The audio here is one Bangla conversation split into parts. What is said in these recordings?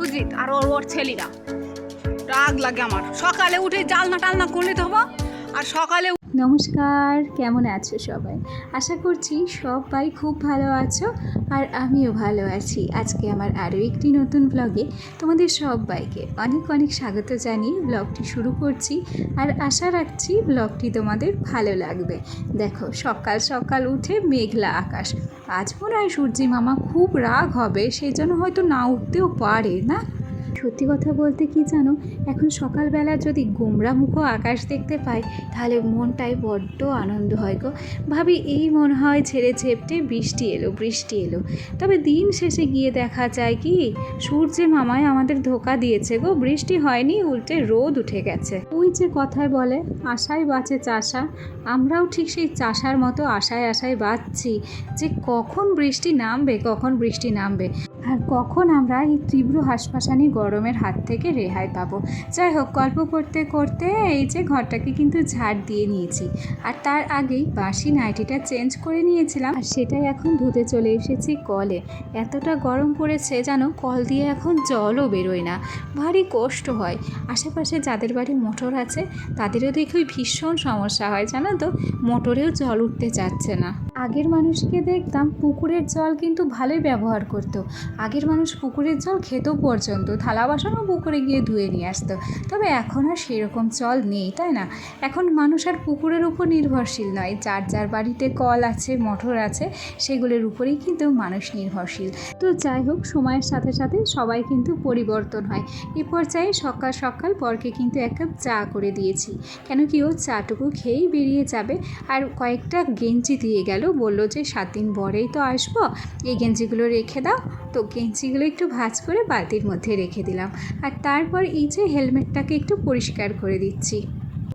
সুজিত আর ওর ওর ছেলেরা। রাগ লাগে আমার। সকালে উঠে জালনা টালনা করলে তো হব। আর সকালে নমস্কার, কেমন আছো সবাই? আশা করছি সবাই খুব ভালো আছো আর আমিও ভালো আছি। আজকে আমার আরও একটি নতুন ব্লগে তোমাদের সবাইকে অনেক অনেক স্বাগত জানিয়ে ব্লগটি শুরু করছি আর আশা রাখছি ব্লগটি তোমাদের ভালো লাগবে। দেখো, সকাল সকাল উঠে মেঘলা আকাশ। আজ মনে হয় সূর্যি মামা খুব রাগ হবে, সেই জন্য হয়তো না উঠতেও পারে, না? সত্যি কথা বলতে কি জানো? এখন সকালবেলা যদি গোমরা মুখো আকাশ দেখতে পাই, তাহলে মনটাই বড্ড আনন্দ হয় গো। ভাবি, এই মনে হয় ছেড়ে ছেপটে বৃষ্টি এলো বৃষ্টি এলো। তবে দিন শেষে গিয়ে দেখা যায় কি, সূর্যে মামায় আমাদের ধোকা দিয়েছে গো। বৃষ্টি হয়নি, উল্টে রোদ উঠে গেছে। ওই যে কথায় বলে আশায় বাঁচে চাষা। আমরাও ঠিক সেই চাষার মতো আশায় আশায় বাঁচছি। যে কখন বৃষ্টি নামবে, কখন বৃষ্টি নামবে। আর কখন আমরা এই তীব্র হাসপাসানি গরমের হাত থেকে রেহাই পাবো? যাই হোক, গল্প করতে করতে এই যে ঘরটাকে কিন্তু ঝাড় দিয়ে নিয়েছি। আর তার আগেই বাসি নাইটিটা চেঞ্জ করে নিয়েছিলাম। আর সেটাই এখন ধুতে চলে এসেছি কলে। এতটা গরম পড়েছে যেন কল দিয়ে এখন জলও বেরোয় না। ভারী কষ্ট হয়। আশেপাশে যাদের বাড়ি মোটর আছে, তাদেরও দেখি ভীষণ সমস্যা হয়, জানো তো? মোটরেও জল উঠতে চাচ্ছে না। আগের মানুষকে দেখতাম পুকুরের জল কিন্তু ভালোই ব্যবহার করতো। আগের মানুষ পুকুরের জল খেত পর্যন্ত, থালা বাসনও পুকুরে গিয়ে ধুয়ে নিয়ে আসতো। তবে এখন আর সেরকম জল নেই, তাই না? এখন মানুষ আর পুকুরের উপর নির্ভরশীল নয়। যার যার বাড়িতে কল আছে, মোটর আছে, সেগুলোর উপরেই কিন্তু মানুষ নির্ভরশীল। তো যাই হোক, সময়ের সাথে সাথে সবাই কিন্তু পরিবর্তন হয়। এ পর্যায়ে সকাল সকাল পরকে কিন্তু এক কাপ চা করে দিয়েছি। কেন কি ও চাটুকু খেয়েই বেরিয়ে যাবে। আর কয়েকটা গেঞ্জি দিয়ে গেল। বলল যে, সাত দিন পরেই তো আসব। এই গেঞ্জিগুলো রেখে দাও। তো কেঞ্চিগুলো একটু ভাজ করে বালতির মধ্যে রেখে দিলাম। আর তারপর এই যে হেলমেটটাকে একটু পরিষ্কার করে দিচ্ছি।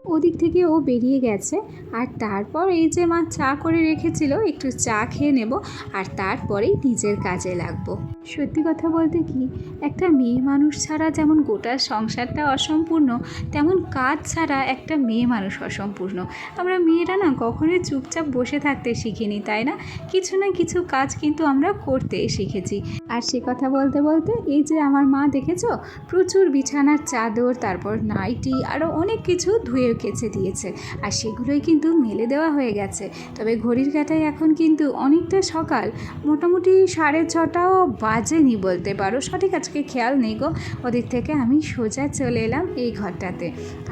ওদিক থেকে ও বেরিয়ে গেছে। আর তারপর এই যে মা চা করে রেখেছিল, একটু চা খেয়ে নেব। আর তারপরেই নিজের কাজে লাগবো। সত্যি কথা বলতে কি, একটা মেয়ে মানুষ ছাড়া যেমন গোটা সংসারটা অসম্পূর্ণ, তেমন কাজ ছাড়া একটা মেয়ে মানুষ অসম্পূর্ণ। আমরা মেয়েরা না কখনোই চুপচাপ বসে থাকতে শিখিনি, তাই না? কিছু না কিছু কাজ কিন্তু আমরা করতে শিখেছি। আর সে কথা বলতে বলতে এই যে আমার মা দেখেছ, প্রচুর বিছানার চাদর, তারপর নাইটি আরও অনেক কিছু ধুয়ে কেচে দিয়েছে। আর সেগুলোই কিন্তু মেলে দেওয়া হয়ে গেছে। তবে ঘড়ির কাটায় এখন কিন্তু অনেকটা সকাল। মোটামুটি সাড়ে ছটাও বাজেনি বলতে পারো। সঠিক আজকে খেয়াল নেই গো। ওদিক থেকে আমি সোজা চলে এলাম এই ঘরটাতে।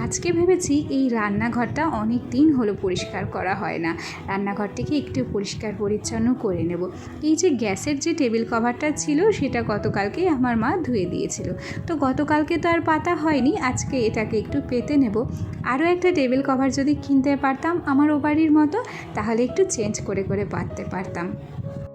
আজকে ভেবেছি এই রান্নাঘরটা অনেক দিন হলো পরিষ্কার করা হয় না। রান্নাঘরটিকে একটু পরিষ্কার পরিচ্ছন্ন করে নেব। এই যে গ্যাসের যে টেবিল কভারটা ছিল, সেটা গতকালকেই আমার মা ধুয়ে দিয়েছিল। তো গতকালকে তো আর পাতা হয়নি, আজকে এটাকে একটু পেতে নেব। আরও একটা টেবিল কভার যদি কিনতে পারতাম আমার ও বাড়ির মতো, তাহলে একটু চেঞ্জ করে করে পাততে পারতাম।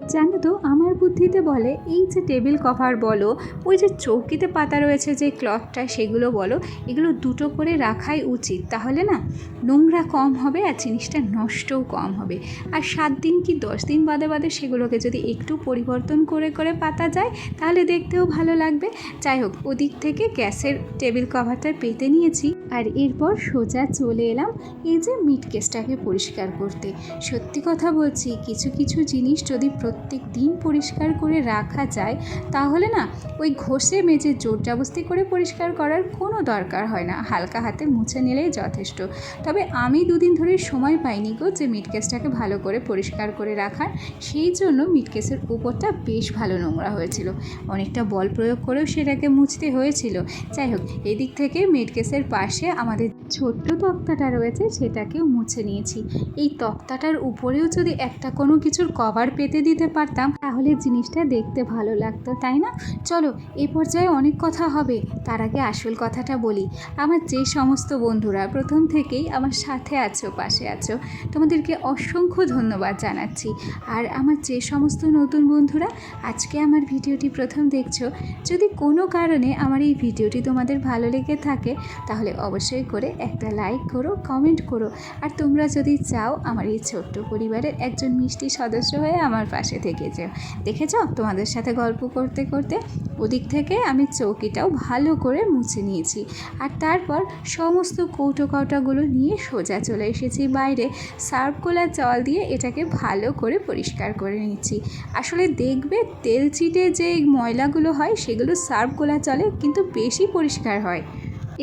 জানো তো, আমার বুদ্ধিতে বলে, এই যে টেবিল কভার বলো, ওই যে চৌকিতে পাতা রয়েছে যে ক্লথটা, সেগুলো বলো, এগুলো দুটো করে রাখাই উচিত। তাহলে না, নোংরা কম হবে আর জিনিসটা নষ্টও কম হবে। আর সাত দিন কি দশ দিন বাদে বাদে সেগুলোকে যদি একটু পরিবর্তন করে করে পাতা যায়, তাহলে দেখতেও ভালো লাগবে। যাই হোক, ওদিক থেকে গ্যাসের টেবিল কভারটা পেতে নিয়েছি। আর এরপর সোজা চলে এলাম এই যে মিট কেসটাকে পরিষ্কার করতে। সত্যি কথা বলছি, কিছু কিছু জিনিস যদি প্রত্যেক দিন পরিষ্কার করে রাখা যায়, তাহলে না ওই ঘষে মেজে জোর জবস্তি করে পরিষ্কার করার কোনো দরকার হয় না। হালকা হাতে মুছে নিলেই যথেষ্ট। তবে আমি দুদিন ধরে সময় পাইনি গো যে মিট কেসটাকে ভালো করে পরিষ্কার করে রাখার। সেই জন্য মিট কেসের উপরটা বেশ ভালো নোংরা হয়েছিল। অনেকটা বল প্রয়োগ করেও সেটাকে মুছতে হয়েছিল। যাই হোক, এদিক থেকে মিট কেসের পাশে আমাদের ছোট্ট তক্তাটা রয়েছে, সেটাকেও মুছে নিয়েছি। এই তক্তাটার উপরেও যদি একটা কোনো কিছুর কভার পেতে দিতে পারতাম, তাহলে জিনিসটা দেখতে ভালো লাগতো, তাই না? চলো, এ পর্যায়ে অনেক কথা হবে, তার আগে আসল কথাটা বলি। আমার যে সমস্ত বন্ধুরা, প্রথম থেকেই আমার সাথে আছো, পাশে আছো, তোমাদেরকে অসংখ্য ধন্যবাদ জানাচ্ছি। আর আমার যে সমস্ত নতুন বন্ধুরা, আজকে আমার ভিডিওটি প্রথম দেখছ, যদি কোনো কারণে আমার এই ভিডিওটি তোমাদের ভালো লেগে থাকে, তাহলে অবশ্যই করে একটা লাইক করো কমেন্ট করো। আর তোমরা যদি চাও আমার এই ছোট্ট পরিবারের একজন মিষ্টি সদস্য হয়ে আমার পাশে থেকে যেও। দেখেছ? তোমাদের সাথে গল্প করতে করতে ওদিক থেকে আমি চৌকিটাও ভালো করে মুছে নিয়েছি। আর তারপর সমস্ত কৌটো কৌটাগুলো নিয়ে সোজা চলে এসেছি বাইরে। সার্ফ জল দিয়ে এটাকে ভালো করে পরিষ্কার করে নিচ্ছি। আসলে দেখবে তেল চিটে যে ময়লাগুলো হয় সেগুলো সার্ফ কোলার জলে কিন্তু বেশি পরিষ্কার হয়।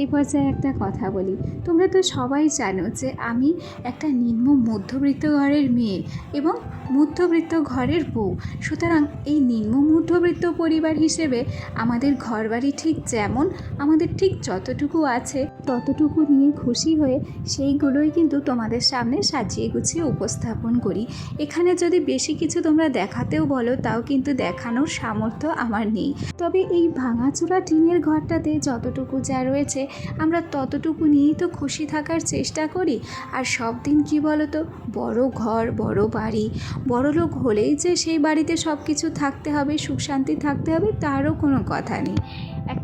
এই পর্যায়ে একটা কথা বলি। তোমরা তো সবাই জানো যে আমি একটা নিম্ন মধ্যবিত্ত ঘরের মেয়ে এবং মধ্যবিত্ত ঘরের বউ। সুতরাং এই নিম্ন মধ্যবিত্ত পরিবার হিসেবে আমাদের ঘরবাড়ি ঠিক যেমন আমাদের ঠিক যতটুকু আছে ততটুকু নিয়ে খুশি হয়ে সেইগুলোই কিন্তু তোমাদের সামনে সাজিয়ে গুছিয়ে উপস্থাপন করি। এখানে যদি বেশি কিছু তোমরা দেখাতেও বলো, তাও কিন্তু দেখানোর সামর্থ্য আমার নেই। তবে এই ভাঙাচোরা টিনের ঘরটাতে যতটুকু যা রয়েছে আমরা ততটুকু নিয়েই তো খুশি থাকার চেষ্টা করি। আর সব দিন কী বলো তো বড় ঘর, বড় বাড়ি। বড় লোক হলেই যে সেই বাড়িতে সব কিছু থাকতে হবে, সুখ শান্তি থাকতে হবে, তারও কোনো কথা নেই।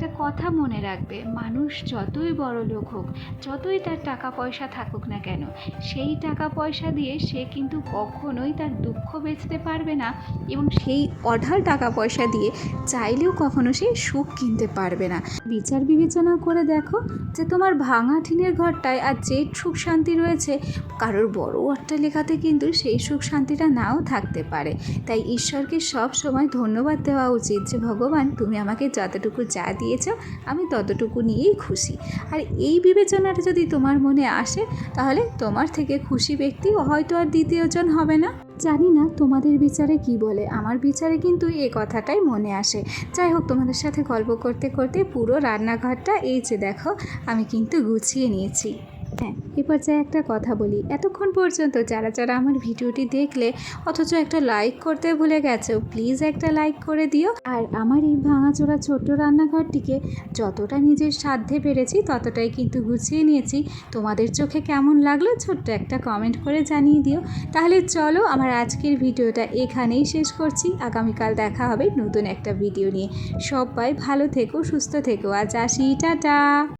একটা কথা মনে রাখবে, মানুষ যতই বড় লোক হোক, যতই তার টাকা পয়সা থাকুক না কেন, সেই টাকা পয়সা দিয়ে সে কিন্তু কখনোই তার দুঃখ বেচতে পারবে না এবং সেই অঢাল টাকা পয়সা দিয়ে চাইলেও কখনো সে সুখ কিনতে পারবে না। বিচার বিবেচনা করে দেখো যে তোমার ভাঙা টিনের ঘরটায় আর যে সুখ শান্তি রয়েছে, কারোর বড় অট্টালিকাতে কিন্তু সেই সুখ শান্তিটা নাও থাকতে পারে। তাই ঈশ্বরকে সব সময় ধন্যবাদ দেওয়া উচিত যে, ভগবান, তুমি আমাকে যতটুকু যা দিয়েছ, আমি ততটুকু নিয়েই খুশি। আর এই বিবেচনাটা যদি তোমার মনে আসে, তাহলে তোমার থেকে খুশি ব্যক্তি হয়তো আর দ্বিতীয়জন হবে না। জানি না তোমাদের বিচারে কি বলে, আমার বিচারে কিন্তু এ কথাটাই মনে আসে। যাই হোক, তোমাদের সাথে গল্প করতে করতে পুরো রান্নাঘরটা এই যে দেখো, আমি কিন্তু গুছিয়ে নিয়েছি। হ্যাঁ এ পর্যায়ে একটা কথা বলি। এতক্ষণ পর্যন্ত যারা যারা আমার ভিডিওটি দেখলে, অথচ একটা লাইক করতে ভুলে গেছো প্লিজ একটা লাইক করে দিও। আর আমার এই ভাঙাচোরা ছোট্ট রান্নাঘরটিকে যতটা নিজের সাধ্যে পেরেছি, ততটাই কিন্তু গুছিয়ে নিয়েছি। তোমাদের চোখে কেমন লাগল ছোট্ট একটা কমেন্ট করে জানিয়ে দিও। তাহলে চলো, আমার আজকের ভিডিওটা এখানেই শেষ করছি। আগামীকাল দেখা হবে নতুন একটা ভিডিও নিয়ে। সবাই ভালো থেকো, সুস্থ থেকো। আজ আসি, টাটা!